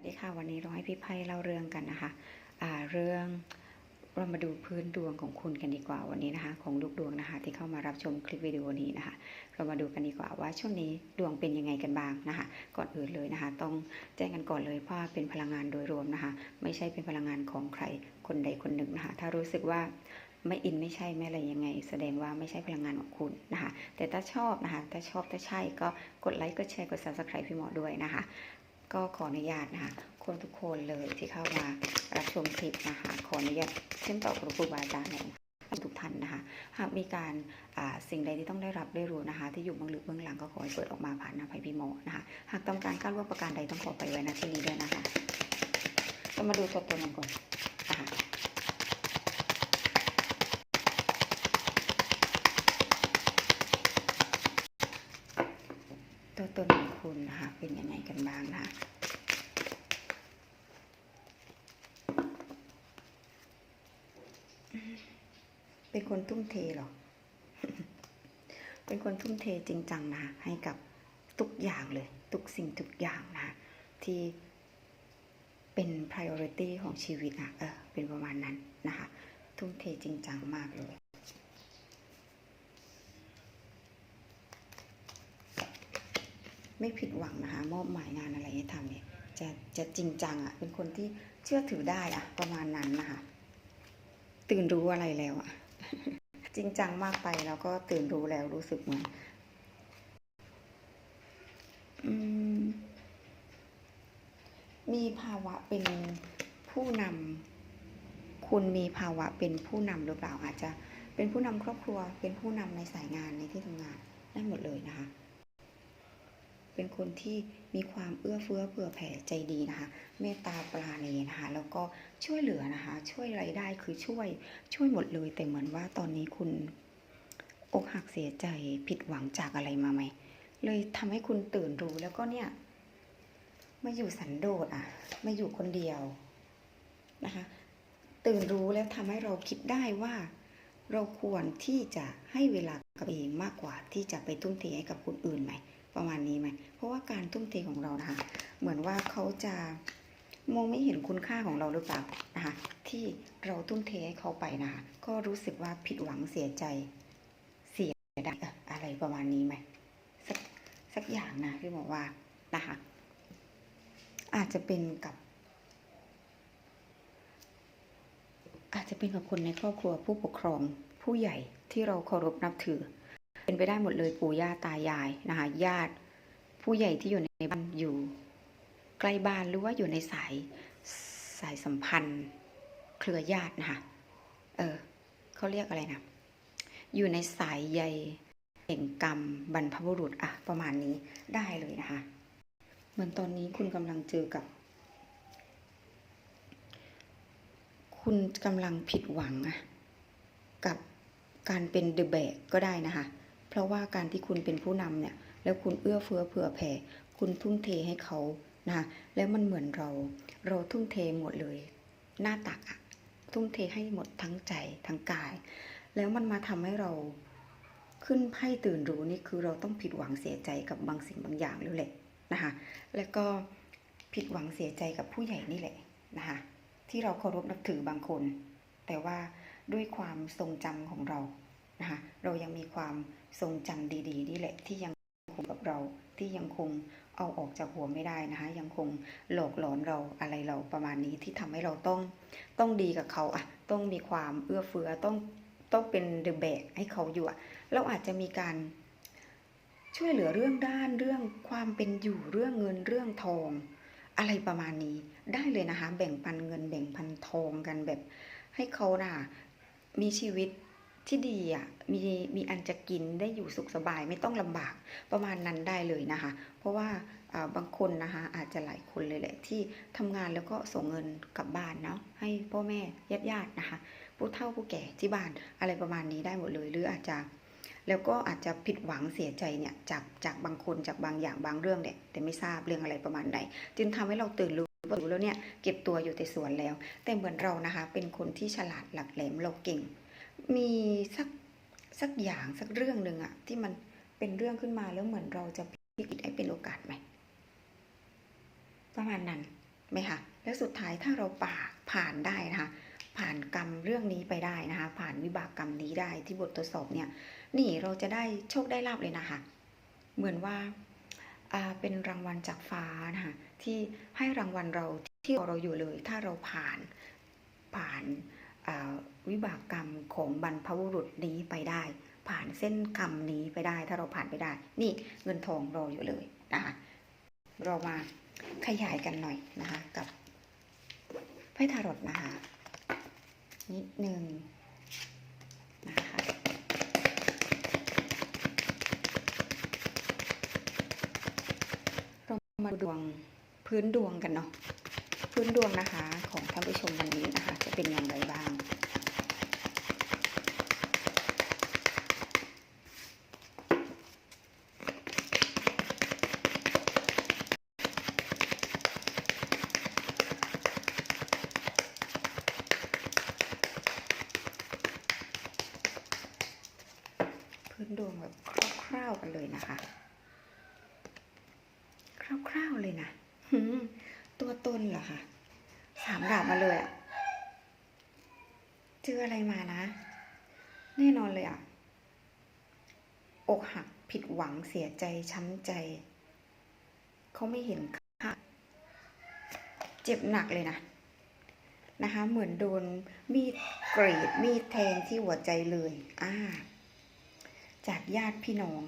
สวัสดีค่ะวันนี้เราให้พี่ไพ่เล่าเรื่องกันนะคะอ่าเรื่องเรามาดูพื้นดวงของคุณกันดีกว่าวันนี้นะคะ ของลูกดวงนะคะ ที่เข้ามารับชมคลิปวิดีโอนี้นะคะ เรามาดูกันดีกว่าว่าช่วงนี้ดวงเป็นยังไงกันบ้างนะคะ ก่อนอื่นเลยนะคะ ต้องแจ้งกันก่อนเลยเพราะว่าเป็นพลังงานโดยรวมนะคะ ไม่ใช่เป็นพลังงานของใครคนใดคนหนึ่งนะคะ ถ้ารู้สึกว่าไม่อินไม่ใช่ไม่อะไรยังไง แสดงว่าไม่ใช่พลังงานของคุณนะคะ แต่ถ้าชอบนะคะ ถ้าชอบถ้าใช่ก็กดไลค์กดแชร์กด subscribe พี่หมอด้วยนะคะ ก็ขออนุญาตนะคะคนทุกคนเลยที่เข้ามารับชมคลิปนะคะขออนุญาตเชื่อมต่อกับครูบาอาจารย์ในทุกท่านนะคะ หากมีการสิ่งใดที่ต้องได้รับได้รู้นะคะ ที่อยู่เบื้องลึกเบื้องหลังก็ขอให้เปิดออกมาผ่านนภัยพิโมนะคะ หากต้องการก้าวล่วงประการใดต้องขอไปไว้ณที่นี้ด้วยนะคะเรามาดูตัวตนกันก่อนตัวตน คุณนะคะ เป็นยังไงกันบ้างนะคะเป็นคนทุ่มเทเหรอ เป็นคนทุ่มเทจริงจังนะให้กับทุกอย่างเลย ทุกสิ่งทุกอย่างนะที่เป็น priority ของชีวิตนะเออเป็นประมาณนั้นนะคะ ทุ่มเทจริงจังมากเลย ไม่ผิดหวังนะคะ มอบหมายงานอะไรให้ทำเนี่ยจะจะจริงจังอะ่ะ เป็นคนที่เชื่อถือได้อะประมาณนั้นนะคะ ตื่นรู้อะไรแล้วอะจริงจังมากไปแล้วก็ตื่นรู้แล้วรู้สึกเหมือนมมีภาวะเป็นผู้นำคุณมีภาวะเป็นผู้นำหรือเปล่าอาจจะเป็นผู้นำครอบครัว เป็นผู้นำในสายงานในที่ทำงานได้หมดเลยนะคะ เป็นคนที่มีความเอื้อเฟื้อเผื่อแผ่ใจดีนะคะ เมตตาปราณีนะคะ แล้วก็ช่วยเหลือนะคะ ช่วยอะไรได้คือช่วยช่วยหมดเลย แต่เหมือนว่าตอนนี้คุณอกหักเสียใจผิดหวังจากอะไรมาไหม เลยทำให้คุณตื่นรู้แล้วก็เนี่ยมาอยู่สันโดษอะมาอยู่คนเดียวนะคะ ตื่นรู้แล้วทำให้เราคิดได้ว่าเราควรที่จะให้เวลากับเองมากกว่าที่จะไปทุ่มเทให้กับคนอื่นไหม ประมาณนี้ไหม เพราะว่าการทุ่มเทของเรานะคะ เหมือนว่าเขาจะมองไม่เห็นคุณค่าของเราหรือเปล่านะคะที่เราทุ่มเทให้เขาไปนะคะก็รู้สึกว่าผิดหวังเสียใจเสียดายอะไรประมาณนี้ไหมสักสักอย่างนะพี่บอกว่านะคะอาจจะเป็นกับ อาจจะเป็นกับคนในครอบครัวผู้ปกครองผู้ใหญ่ที่เราเคารพนับถือ เป็นไปได้หมดเลยปู่ย่าตายายนะคะญาติผู้ใหญ่ที่อยู่ในบ้านอยู่ ใกล้บ้านหรือว่าอยู่ในสายสายสัมพันธ์ เครือญาตินะคะเออเขาเรียกอะไรนะ อยู่ในสายใยแห่งกรรมบรรพบุรุษอะประมาณนี้ได้เลยนะคะเหมือนตอนนี้คุณกำลังเจอกับ คุณกำลังผิดหวังอะกับการเป็นเดอะแบกก็ได้นะคะ เพราะว่าการที่คุณเป็นผู้นำเนี่ย แล้วคุณเอื้อเฟื้อเผื่อแผ่ คุณทุ่มเทให้เขานะคะแล้วมันเหมือนเรา เราทุ่มเทหมดเลย หน้าตักอะทุ่มเทให้หมดทั้งใจทั้งกาย แล้วมันมาทำให้เราขึ้นไพ่ตื่นรู้นี่คือเราต้องผิดหวังเสียใจกับบางสิ่งบางอย่างแล้วแหละนะคะแล้วก็ผิดหวังเสียใจกับผู้ใหญ่นี่แหละนะคะที่เราเคารพนับถือบางคน แต่ว่าด้วยความทรงจำของเรานะคะเรายังมีความ ทรงจำดีๆนี่แหละที่ยังคงกับเราที่ยังคงเอาออกจากหัวไม่ได้นะคะ ยังคงหลอกหลอนเราอะไรเราประมาณนี้ที่ทำให้เราต้องต้องดีกับเขาอะต้องมีความเอื้อเฟื้อต้องต้องเป็นเดอะแบกให้เขาอยู่อะเราอาจจะมีการช่วยเหลือเรื่องด้านเรื่องความเป็นอยู่เรื่องเงินเรื่องทอง อะไรประมาณนี้ได้เลยนะคะ แบ่งปันเงินแบ่งปันทองกันแบบให้เขาน่ะมีชีวิต ที่ดีอะมีมีอันจะกินได้อยู่สุขสบายไม่ต้องลำบากประมาณนั้นได้เลยนะคะ เพราะว่าบางคนนะคะอาจจะหลายคนเลยแหละที่ทำงานแล้วก็ส่งเงินกลับบ้านเนาะให้พ่อแม่ญาติญาติๆนะคะ ผู้เฒ่าผู้แก่ที่บ้านอะไรประมาณนี้ได้หมดเลยหรืออาจจะแล้วก็อาจจะผิดหวังเสียใจเนี่ยจากจากบางคนจากบางอย่างบางเรื่องเนี่ยแต่ไม่ทราบเรื่องอะไรประมาณใดจึงทำให้เราตื่นรู้ว่ารู้แล้วเนี่ยเก็บตัวอยู่แต่สวนแล้ว แต่เหมือนเรานะคะ เป็นคนที่ฉลาดหลักแหลมเราเก่ง มีสักสักอย่างสักเรื่องหนึ่งอะที่มันเป็นเรื่องขึ้นมาแล้วเหมือนเราจะพลิกให้เป็นโอกาสไหมประมาณนั้นไหมคะแล้วสุดท้ายถ้าเราป่าผ่านได้นะคะผ่านกรรมเรื่องนี้ไปได้นะคะ ผ่านวิบากกรรมนี้ได้ที่บททดสอบเนี่ย นี่เราจะได้โชคได้ลาบเลยนะคะ เหมือนว่าเป็นรางวัลจากฟ้านะคะที่ให้รางวัลเราที่เราอยู่เลย ถ้าเราผ่านผ่านอ วิบากกรรมของบรรพบุรุษนี้ไปได้ ผ่านเส้นกรรมนี้ไปได้ ถ้าเราผ่านไปได้ นี่เงินทองรออยู่เลยนะคะเรามาขยายกันหน่อยนะคะ กับไพ่ทารอตนะคะนิดหนึ่งนะคะเรามาดวงพื้นดวงกันเนาะพื้นดวงนะคะ ของท่านผู้ชมวันนี้นะคะ จะเป็นอย่างไรบ้าง พื้นดวงแบบคร่าวๆกั นะคะคร่าวๆเลยนะตัวตนเหรอคะสามดาบมาเลยอะเจออะไรมานะ แน่นอนเลยอะอกหักผิดหวังเสียใจช้ำใจ เขาไม่เห็นค่าเจ็บหนักเลยนะ นะคะ เหมือนโดนมีดกรีดมีดแทงที่หัวใจเลย อ่า จากญาติพี่น้อง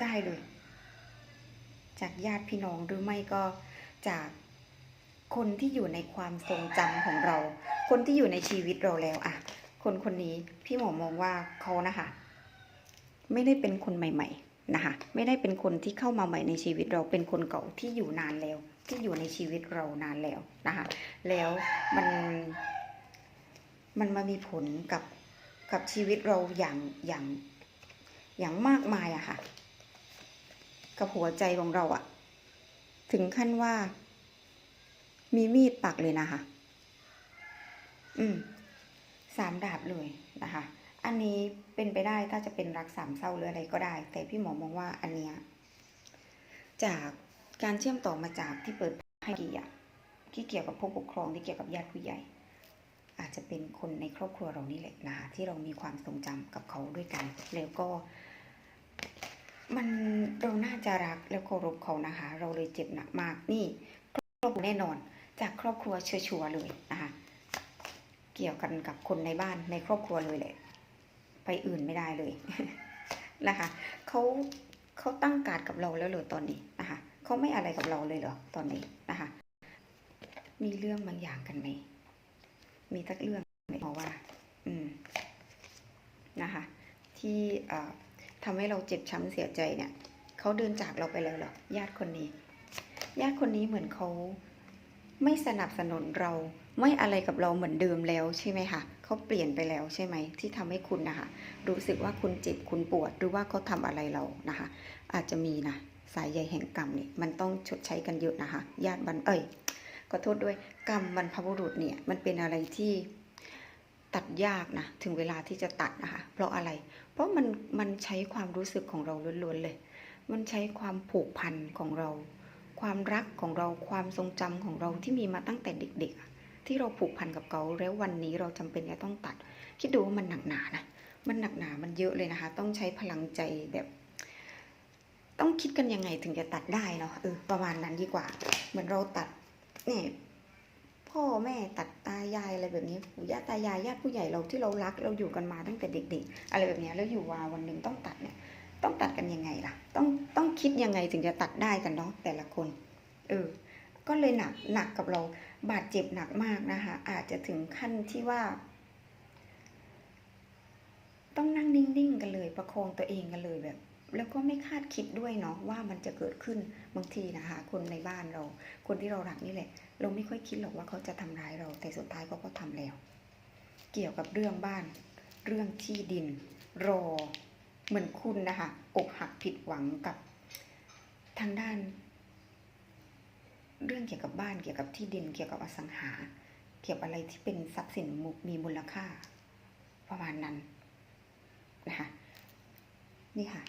ได้เลย จากญาติพี่น้องหรือไม่ก็จากคนที่อยู่ในความทรงจำของเรา คนที่อยู่ในชีวิตเราแล้วอะคนคนนี้พี่หมอมองว่าเขานะคะ ไม่ได้เป็นคนใหม่ ๆนะคะ ไม่ได้เป็นคนที่เข้ามาใหม่ในชีวิตเราเป็นคนเก่าที่อยู่นานแล้ว ที่อยู่ในชีวิตเรานานแล้วนะคะ แล้วมันมันมามีผลกับกับชีวิตเราอย่างอย่างอย่างมากมายอะค่ะ กับหัวใจของเราอะถึงขั้นว่า มีมีดปักเลยนะคะ อืม สามดาบเลยนะคะ อันนี้เป็นไปได้ถ้าจะเป็นรักสามเศร้าหรืออะไรก็ได้ แต่พี่หมอมองว่าอันเนี้ยจากการเชื่อมต่อมาจากที่เปิดให้ดีอะที่เกี่ยวกับผู้ปกครองที่เกี่ยวกับญาติผู้ใหญ่ อาจจะเป็นคนในครอบครัวเรานี่แหละนะคะที่เรามีความทรงจำกับเขาด้วยกัน แล้วก็ มันเราน่าจะรักแล้วเคารพเขานะคะ เราเลยเจ็บหนักมากนี่ ครอบครัวแน่นอน จากครอบครัวชัวร์เลยนะคะเกี่ยวกันกับคนในบ้านในครอบครัวเลยแหละไปอื่นไม่ได้เลยนะคะเขาเขาตั้งการกับเราแล้วเหรอตอนนี้นะคะเขาไม่อะไรกับเราเลยเหรอตอนนี้นะคะ มีเรื่องบางอย่างกันไหมมีทักเรื่องไหมเพราะว่า อืมนะคะ ที่เอ่อ ทำให้เราเจ็บช้ำเสียใจเนี่ยเขาเดินจากเราไปแล้วหรอญาติคนนี้ ญาติคนนี้เหมือนเขาไม่สนับสนุนเราไม่อะไรกับเราเหมือนเดิมแล้วใช่ไหมคะเขาเปลี่ยนไปแล้วใช่ไหมที่ทำให้คุณนะคะ รู้สึกว่าคุณเจ็บคุณปวดหรือว่าเขาทำอะไรเรานะคะ อาจจะมีนะสายใยแห่งกรรมเนี่ยมันต้องชดใช้กันเยอะนะคะ ญาติบันเอ้ยขอโทษด้วยกรรมบรรพบุรุษเนี่ยมันเป็นอะไรที่ตัดยากนะถึงเวลาที่จะตัดนะคะ เพราะอะไร ราะมันมันใช้ความรู้สึกของเราล้วนๆเลย มันใช้ความผูกพันของเรา ความรักของเราความทรงจำของเราที่มีมาตั้งแต่เด็กๆ ที่เราผูกพันกับเขาแล้ววันนี้เราจำเป็นจะต้องตัด คิดดูว่ามันหนักหนานะมันหนักหนามันเยอะเลยนะคะ ต้องใช้พลังใจแบบ ต้องคิดกันยังไงถึงจะตัดได้เนาะเออประมาณนั้นดีกว่า เหมือนเราตัดเนี่ย พ่อแม่ตัดตายายอะไรแบบนี้ปู่ย่าตายายญาติผู้ใหญ่เราที่เรารักเราอยู่กันมาตั้งแต่เด็ก ๆ อะไรแบบนี้แล้วอยู่ว่าวันหนึ่งต้องตัดเนี่ย ต้องตัดกันยังไงล่ะ ต้องต้องคิดยังไงถึงจะตัดได้กันเนาะแต่ละคน เออ ก็เลยหนักหนักกับเราบาดเจ็บหนักมากนะคะอาจจะถึงขั้นที่ว่า ต้องนั่งนิ่งๆกันเลย ประคองตัวเองกันเลยแบบแล้วก็ไม่คาดคิดด้วยเนาะว่ามันจะเกิดขึ้นบางทีนะคะ คนในบ้านเรา คนที่เรารักนี่แหละ เราไม่ค่อยคิดหรอกว่าเขาจะทำร้ายเราแต่สุดท้ายเขาก็ทำแล้ว เกี่ยวกับเรื่องบ้าน เรื่องที่ดิน รอ เหมือนคุณนะคะอกหักผิดหวังกับทางด้าน เรื่องเกี่ยวกับบ้านเกี่ยวกับที่ดิน เกี่ยวกับอสังหา เกี่ยวกับอะไรที่เป็นทรัพย์สินมีมูลค่า ประมาณนั้นนะคะนี่ค่ะ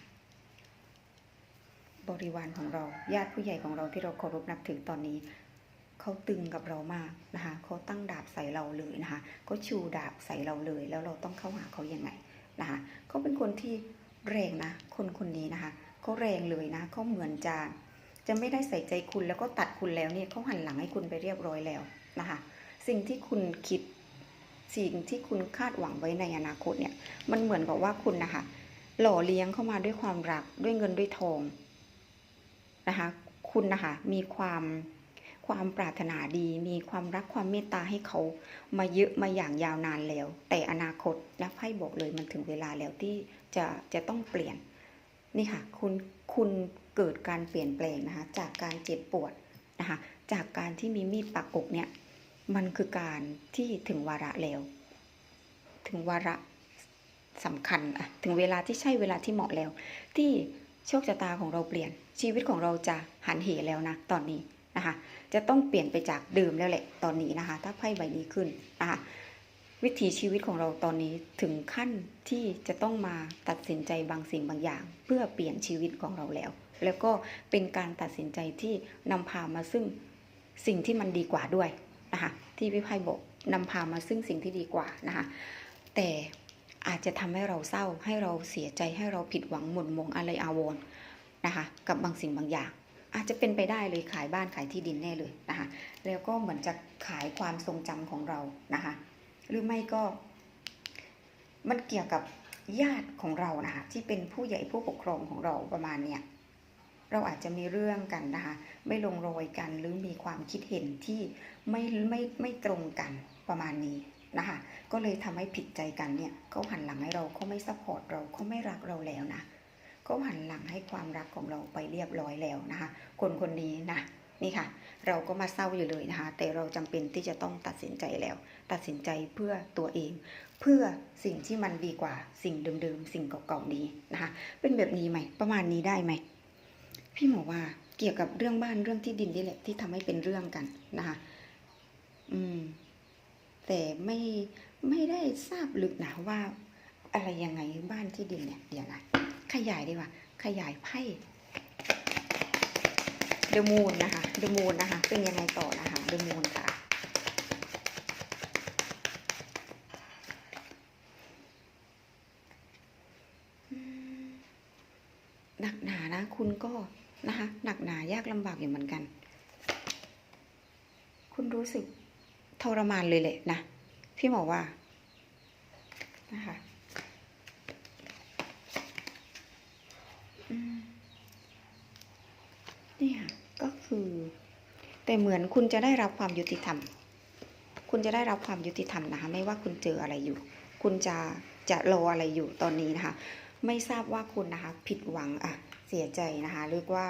บริวารของเราญาติผู้ใหญ่ของเราที่เราเคารพนับถือตอนนี้ เขาตึงกับเรามากนะคะเขาตั้งดาบใส่เราเลยนะคะเขาชูดาบใส่เราเลย แล้วเราต้องเข้าหาเขายังไงนะคะเขาเป็นคนที่แรงนะ คนคนนี้นะคะเขาแรงเลยนะเขาเหมือนจะจะไม่ได้ใส่ใจคุณแล้วก็ตัดคุณแล้วเนี่ยเขาหันหลังให้คุณไปเรียบร้อยแล้วนะคะ สิ่งที่คุณคิดสิ่งที่คุณคาดหวังไว้ในอนาคตเนี่ยมันเหมือนกับว่าคุณนะคะหล่อเลี้ยงเข้ามาด้วยความรักด้วยเงินด้วยทองนะคะ คุณนะคะมีความ ความปรารถนาดี มีความรักความเมตตาให้เขามาเยอะมาอย่างยาวนานแล้ว แต่อนาคตนะไพ่บอกเลยมันถึงเวลาแล้วที่จะจะต้องเปลี่ยนนี่ค่ะคุณคุณเกิดการเปลี่ยนแปลงนะคะจากการเจ็บปวดนะคะจากการที่มีมีดปักอกเนี่ยมันคือการที่ถึงวาระแล้ว ถึงวาระสำคัญอะถึงเวลาที่ใช่เวลาที่เหมาะแล้ว ที่โชคชะตาของเราเปลี่ยนชีวิตของเราจะหันเหแล้วนะตอนนี้ นะคะ จะต้องเปลี่ยนไปจากเดิมแล้วแหละตอนนี้นะคะ ถ้าไพ่ใบนี้ขึ้นนะคะวิถีชีวิตของเราตอนนี้ถึงขั้นที่จะต้องมาตัดสินใจบางสิ่งบางอย่าง เพื่อเปลี่ยนชีวิตของเราแล้ว แล้วก็เป็นการตัดสินใจที่นำพามาซึ่งสิ่งที่มันดีกว่าด้วยนะคะที่พี่ไพ่บอกนำพามาซึ่งสิ่งที่ดีกว่านะคะแต่อาจจะทำให้เราเศร้าให้เราเสียใจให้เราผิดหวังหม่นมองอะไรอาวรณ์นะคะกับบางสิ่งบางอย่าง อาจจะเป็นไปได้เลยขายบ้านขายที่ดินแน่เลยนะคะแล้วก็เหมือนจะขายความทรงจำของเรานะคะหรือไม่ก็มันเกี่ยวกับญาติของเรานะคะที่เป็นผู้ใหญ่ผู้ปกครองของเราประมาณเนี้ยเราอาจจะมีเรื่องกันนะคะไม่ลงรอยกันหรือมีความคิดเห็นที่ไม่ไม่ไม่ตรงกันประมาณนี้นะคะก็เลยทำให้ผิดใจกันเนี่ยเขาหันหลังให้เราเขาไม่ซัพพอร์ตเราเขาไม่รักเราแล้วนะ เขาหันหลังให้ความรักของเราไปเรียบร้อยแล้วนะคะ คนคนนี้นะนี่ค่ะ เราก็มาเศร้าอยู่เลยนะคะ แต่เราจำเป็นที่จะต้องตัดสินใจแล้ว ตัดสินใจเพื่อตัวเอง เพื่อสิ่งที่มันดีกว่าสิ่งเดิมๆ สิ่งเก่าๆนี้นะคะ เป็นแบบนี้ไหม ประมาณนี้ได้ไหม พี่หมอว่าเกี่ยวกับเรื่องบ้านเรื่องที่ดินนี่แหละที่ทำให้เป็นเรื่องกันนะคะ อืม แต่ไม่ไม่ได้ทราบลึกนะว่า อะไรยังไงบ้านที่ดินเนี่ยเดี๋ยวนะ ขยายดีกว่า ขยายไพ่เดอะมูนนะคะเดอะมูนนะคะ เป็นยังไงต่อนะคะเดอะมูนค่ะ หนักหนานะ คุณก็นะคะ หนักหนายากลำบากอยู่เหมือนกัน คุณรู้สึกทรมานเลยแหละนะ พี่หมอว่านะคะอืม เนี่ยก็คือ แต่เหมือนคุณจะได้รับความยุติธรรม คุณจะได้รับความยุติธรรมนะคะ ไม่ว่าคุณเจออะไรอยู่ คุณจะจะรออะไรอยู่ตอนนี้นะคะ ไม่ทราบว่าคุณนะคะ ผิดหวังอะเสียใจนะคะเรียกว่า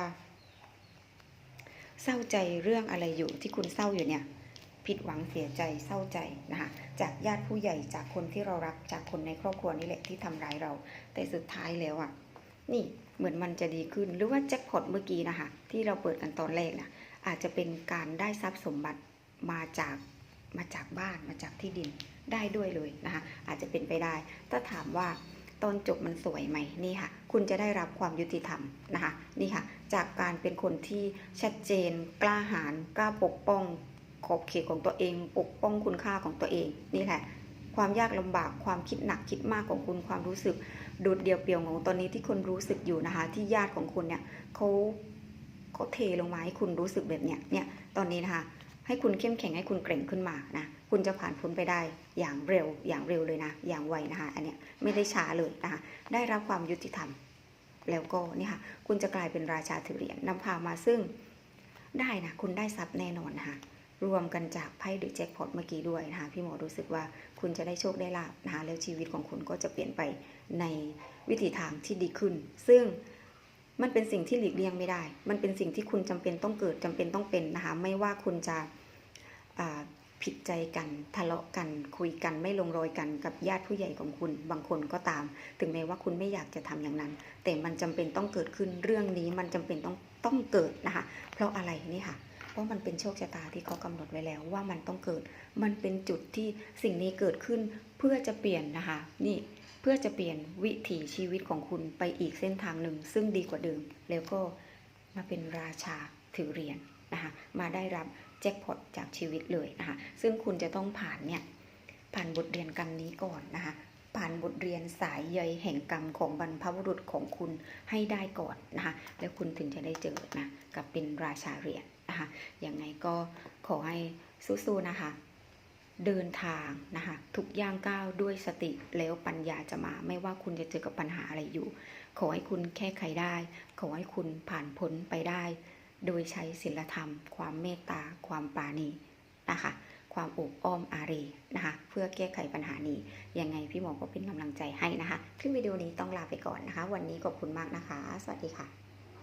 เศร้าใจเรื่องอะไรอยู่ที่คุณเศร้าอยู่เนี่ยผิดหวังเสียใจเศร้าใจนะคะจากญาติผู้ใหญ่จากคนที่เรารักจากคนในครอบครัวนี่แหละที่ทำร้ายเรา แต่สุดท้ายแล้วอะ นี่ เหมือนมันจะดีขึ้น หรือว่าแจ็คพอตเมื่อกี้นะคะ ที่เราเปิดกันตอนแรกนะอาจจะเป็นการได้ทรัพย์สมบัติมาจากมาจากบ้านมาจากที่ดินได้ด้วยเลยนะคะ อาจจะเป็นไปได้ ถ้าถามว่าตอนจบมันสวยไหมนี่ค่ะ คุณจะได้รับความยุติธรรมนะคะนี่ค่ะ จากการเป็นคนที่ชัดเจน กล้าหาญกล้าปกป้องขอบเขตของตัวเอง ปกป้องคุณค่าของตัวเองนี่แหละ ความยากลำบากความคิดหนักคิดมากของคุณความรู้สึกโดดเดี่ยวเปี่ยวของตอนนี้ที่คุณรู้สึกอยู่นะคะ ที่ญาติของคุณเนี่ยเขาเขาเทลงมาให้คุณรู้สึกแบบเนี้ยเนี่ยตอนนี้นะคะให้คุณเข้มแข็งให้คุณเกร่งขึ้นมานะคุณจะผ่านพ้นไปได้อย่างเร็วอย่างเร็วเลยนะ อย่างไวนะคะ อันเนี้ยไม่ได้ช้าเลยนะคะ ได้รับความยุติธรรม แล้วก็นี่ค่ะ คุณจะกลายเป็นราชาถือเหรียญนำพามาซึ่งได้นะ คุณได้ทรัพย์แน่นอนนะคะ รวมกันจากไพ่หรือแจ็คพอตเมื่อกี้ด้วยนะคะพี่หมอรู้สึกว่าคุณจะได้โชคได้ลาบนะคะแล้วชีวิตของคุณก็จะเปลี่ยนไปในวิถีทางที่ดีขึ้น ซึ่งมันเป็นสิ่งที่หลีกเลี่ยงไม่ได้ มันเป็นสิ่งที่คุณจำเป็นต้องเกิดจำเป็นต้องเป็นนะคะไม่ว่าคุณจะผิดใจกันทะเลาะกันคุยกันไม่ลงรอยกันกับญาติผู้ใหญ่ของคุณบางคนก็ตาม ถึงแม้ว่าคุณไม่อยากจะทำอย่างนั้น แต่มันจำเป็นต้องเกิดขึ้นเรื่องนี้มันจำเป็นต้องต้องเกิดนะคะเพราะอะไรนี่ค่ะ เพราะมันเป็นโชคชะตาที่เขากำหนดไว้แล้วว่ามันต้องเกิด มันเป็นจุดที่สิ่งนี้เกิดขึ้นเพื่อจะเปลี่ยนนะคะ นี่เพื่อจะเปลี่ยนวิถีชีวิตของคุณไปอีกเส้นทางหนึ่ง ซึ่งดีกว่าเดิม แล้วก็มาเป็นราชาถือเหรียญนะคะ มาได้รับแจ็คพอตจากชีวิตเลยนะคะ ซึ่งคุณจะต้องผ่านเนี่ยผ่านบทเรียนกรรมนี้ก่อนนะคะผ่านบทเรียนสายใยแห่งกรรมของบรรพบุรุษของคุณให้ได้ก่อนนะคะ แล้วคุณถึงจะได้เจอนะกับเป็นราชาเหรียญ นะคะยังไงก็ขอให้สู้ๆนะคะ เดินทางนะคะทุกย่างก้าวด้วยสติแล้วปัญญาจะมา ไม่ว่าคุณจะเจอกับปัญหาอะไรอยู่ ขอให้คุณแก้ไขได้ ขอให้คุณผ่านพ้นไปได้ โดยใช้ศีลธรรม ความเมตตา ความปราณีนะคะความอบอ้อมอารีนะคะ เพื่อแก้ไขปัญหานี้ ยังไงพี่หมอก็เป็นกำลังใจให้นะคะ คลิปวิดีโอนี้ต้องลาไปก่อนนะคะ วันนี้ขอบคุณมากนะคะ สวัสดีค่ะ